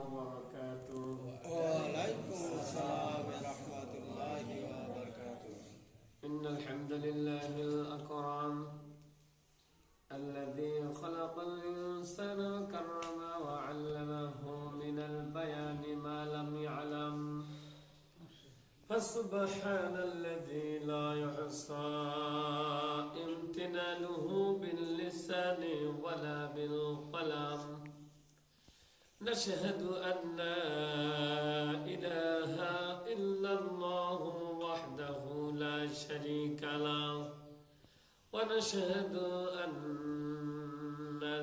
وبركاته. وعليكم السلام ورحمة الله وبركاته. إن الحمد لله الأكرم الذي خلق الإنسان وكرمه وعلمه من البيان ما لم يعلم. فسبحان الذي لا يحصى امتنانه باللسان ولا بالقلم. نشهد أن لا إله إلا الله وحده لا شريك له ونشهد أن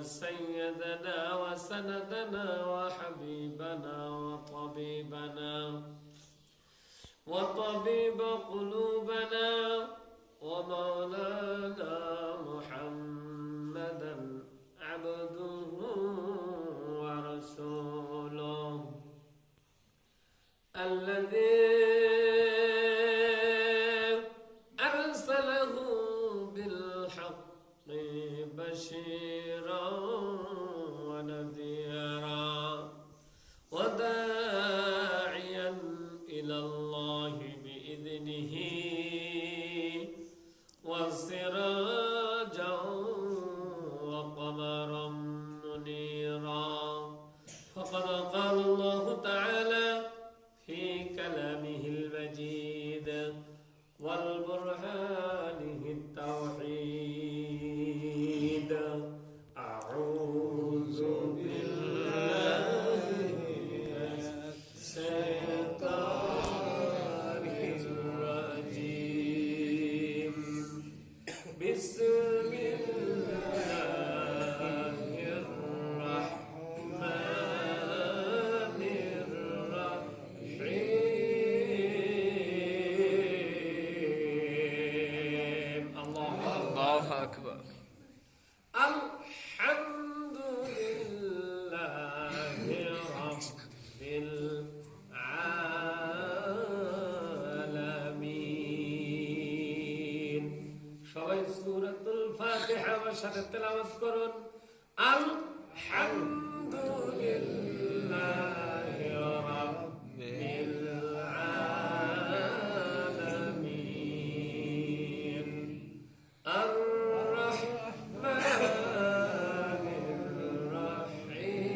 سيدنا وسندنا وحبيبنا وطبيبنا وطبيب قلوبنا ومولانا محمدا كلامه المجيد والبرهانه التوحيد. সাথে তেলাওয়াত করুন আলহামদুলিল্লাহ রাব্বিল আলামিন আর রাহমানির রাহিম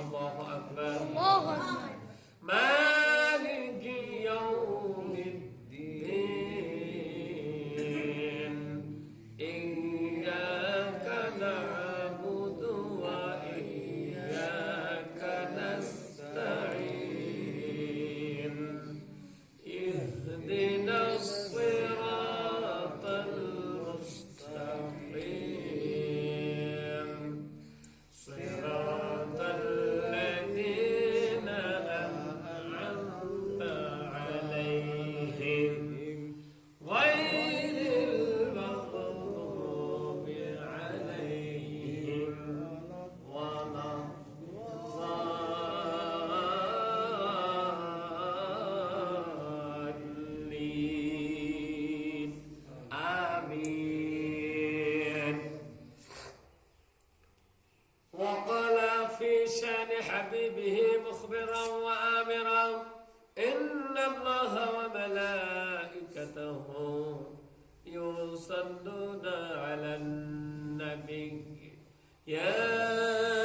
আল্লাহু আকবার আল্লাহু আকবার they know شان حبيبه مخبرا وآمرا. إن الله وملائكته يصلون على النبي. يا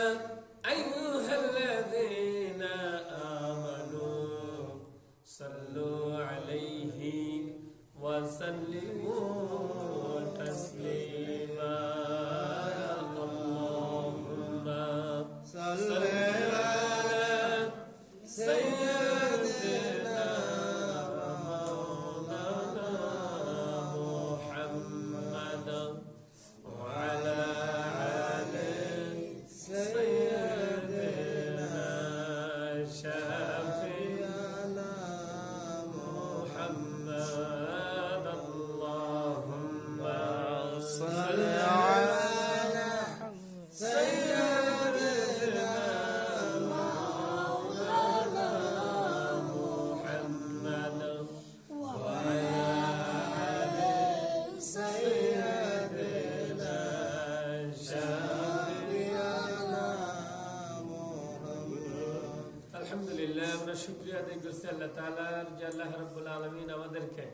আলহামদুলিল্লাহ, আমরা শুক্রিয়া করছি আল্লাহ তাআলার যে আল্লাহ রাব্বুল আলামিন আমাদেরকে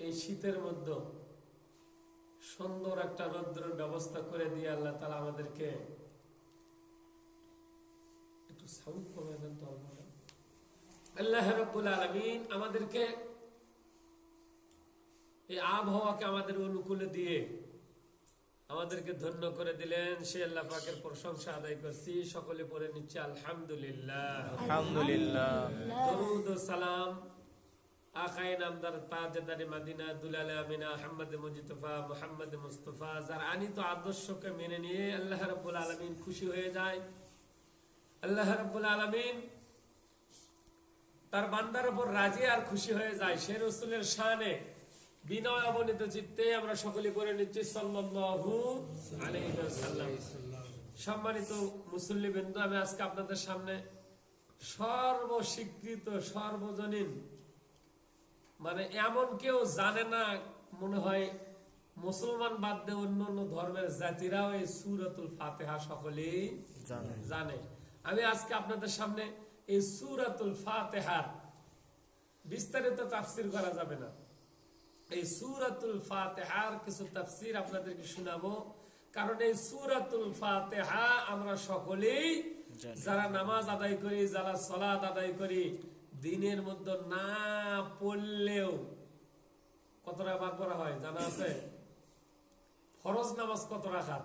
এই শীতের মধ্যে সুন্দর একটা রৌদ্রের ব্যবস্থা করে দিয়ে আল্লাহ তাআলা আমাদেরকে একটু সাউন্ড কমে দেন তো আল্লাহ রাব্বুল আলামিন আমাদেরকে এই আবহাওয়াকে আমাদের অনুকূলে দিয়ে আমাদেরকে ধন্য করে দিলেন। সে আল্লাহ পাকের প্রশংসা আদায় করছি। সকলে পড়ে নিচ্ছে আলহামদুলিল্লাহ। আলহামদুলিল্লাহ। দরুদ ও সালাম। আকাই নামদার তাজদারি মাদিনা দুলালে আমিনা আহমদ মুজিতফা মুহাম্মদ মুস্তফা। যার আনিত আদর্শকে মেনে নিয়ে আল্লাহ রাব্বুল আলামিন খুশি হয়ে যায়। আল্লাহ রাব্বুল আলামিন তার বান্দার উপর রাজি আর খুশি হয়ে যায়। সে রসুলের শানে বিনয় অবনীত চিত্তে আমরা সকলে করে নিচ্ছি সম্মানিত মুসল্লিবৃন্দ আমি আজকে আপনাদের সামনে সর্বস্বীকৃত সর্বজনীন মানে এমন কেউ জানে না মনে হয় মুসলমান বাদ দিয়ে অন্য অন্য ধর্মের জাতিরাও এই সুরাতুল ফাতেহা সকলেই জানে। জানে। আমি আজকে আপনাদের সামনে এই সুরাতুল ফাতেহার বিস্তারিত তাফসির করা যাবে না। এই সুরাতুল ফাতেহার কিছু তাফসির আপনাদেরকে শোনাবো। কারণ এই সুরাতুল ফাতেহা আমরা সকলেই যারা নামাজ আদায় করি যারা সলাদ আদায় করি দিনের মধ্যে না পড়লেও কতটা বার করা হয় জানা আছে? ফরজ নামাজ কত রাখাত?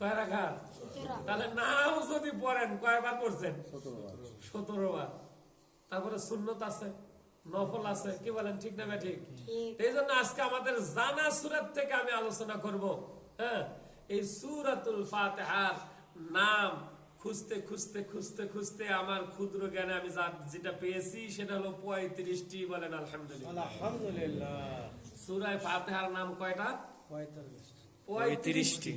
কয় রাখাত? তাহলে নাও যদি পড়েন কয়বার পড়ছেন? সতেরো বার। তারপরে সুন্নত আছে? নফল আছে কি বলেন ঠিক না ঠিক। এই জন্য আজকে আমাদের জানা সুরাত থেকে আমি আলোচনা করব। হ্যাঁ এই সুরাতুল ফাতেহার নাম খুঁজতে খুঁজতে খুঁজতে খুঁজতে আমার ক্ষুদ্র জ্ঞানে আমি যেটা পেয়েছি সেটা হলো পঁয়ত্রিশটি বলেন আলহামদুলিল্লাহ। আলহামদুলিল্লাহ। সুরায় ফাতেহার নাম কয়টা? পঁয়ত্রিশটি।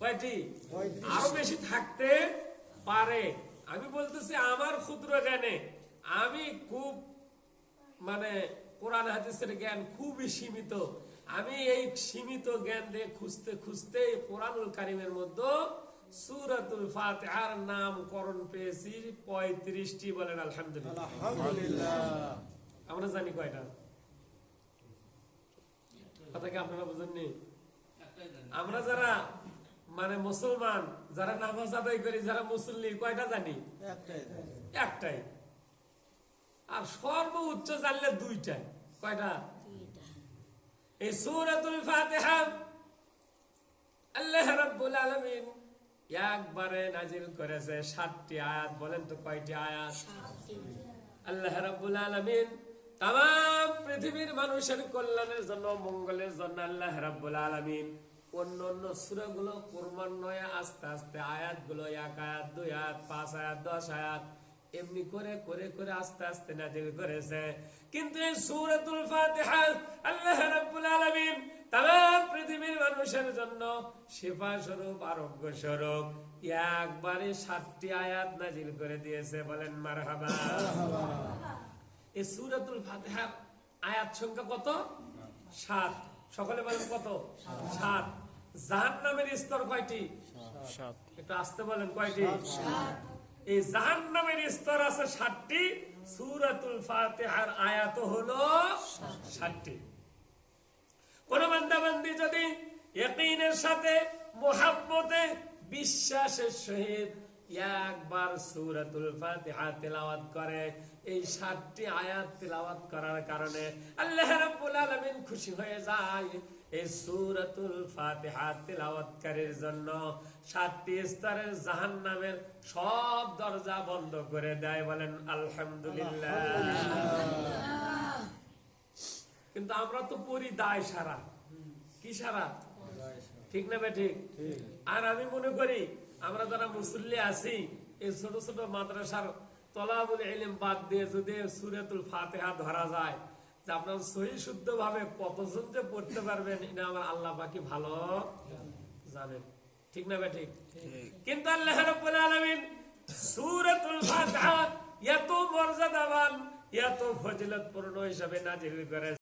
কয়টি আরও বেশি থাকতে পারে। আমি বলতেছি আমার ক্ষুদ্র জ্ঞানে আমি খুব মানে কোরআন হাদিসের জ্ঞান খুবই সীমিত। আমি এই সীমিত জ্ঞান দিয়ে খুঁজতে খুঁজতে কোরআনুল কারিমের মধ্যে সুরাতুল ফাতিহার নামকরণ পেয়েছি পঁয়ত্রিশটি বলেন আলহামদুলিল্লাহ। আলহামদুলিল্লাহ। আমরা জানি কয়টা? কথা কি আপনারা বুঝেননি? আমরা যারা মানে মুসলমান যারা নামাজ আদায় করি যারা মুসল্লি কয়টা জানি? একটাই একটাই। আর সর্বোচ্চ জানলে দুইটাই কয়টা? এই সূরাতুল ফাতিহা আল্লাহ রাব্বুল আলামিন একবারে নাজিল করেছে সাতটি আয়াত। বলেন তো কয়টি আয়াত? আল্লাহ রাব্বুল আলামিন তাম পৃথিবীর মানুষের কল্যাণের জন্য মঙ্গলের জন্য আল্লাহ রাব্বুল আলামিন অন্য অন্য সূরাগুলো ক্রমান্বয়ে আস্তে আস্তে আয়াতগুলো এক আয়াত দুই আয়াত পাঁচ আয়াত দশ আয়াত এমনি করে করে করে আস্তে আস্তে নাজিল করেছে। কিন্তু এই সূরাতুল ফাতিহা আল্লাহ রাব্বুল আলামিন তাম পৃথিবীর মানুষের জন্য শিফা স্বরূপ আরোগ্য স্বরূপ একবারে সাতটি আয়াত নাজিল করে দিয়েছে। বলেন মারহাবা। এই সুরাতুল ফাতিহার আয়াত সংখ্যা কত? সাত। সকলে বলেন কত? সাত। জাহান নামের স্তর কয়টি? সাত। একটু আসতে বলেন কয়টি? এই জাহান নামের স্তর আছে ষাটটি। সুরাতুল ফাতিহার আয়াত হলো ষাটটি। কোন বান্দাবান্দি যদি ইয়াকিনের সাথে মোহাব্বতে বিশ্বাসের সহিত একবার সূরাতুল ফাতিহা তেলাওয়াত করে, এই সাতটি আয়াত তেলাওয়াত করার কারণে আল্লাহ রাব্বুল আলামিন খুশি হয়ে যায়। এই সূরাতুল ফাতিহা তেলাওয়াতকারীর জন্য সাতটি স্তরের জাহান্নামের সব দরজা বন্ধ করে দেয় বলেন আলহামদুলিল্লাহ। কিন্তু আমরা তো পড়ি দায় সারা। কি সারা? ঠিক না ঠিক? আর আমি মনে করি আমরা যারা মুসল্লি আছি এই ছোট ছোট মাদ্রাসার তলাবুল ইলম বাদ দিয়ে যদি সুরাতুল ফাতিহা ধরা যায় যে আপনার সহি শুদ্ধ ভাবে কতজন যে পড়তে পারবেন এটা আমার আল্লাহ বাকি ভালো জানেন। ঠিক না বে ঠিক কিন্তু আল্লাহ রাব্বুল আলামিন সূরাতুল ফাতিহা, এত মর্যাদাবান, এত ফজিলতপূর্ণ হিসাবে নাজিল করে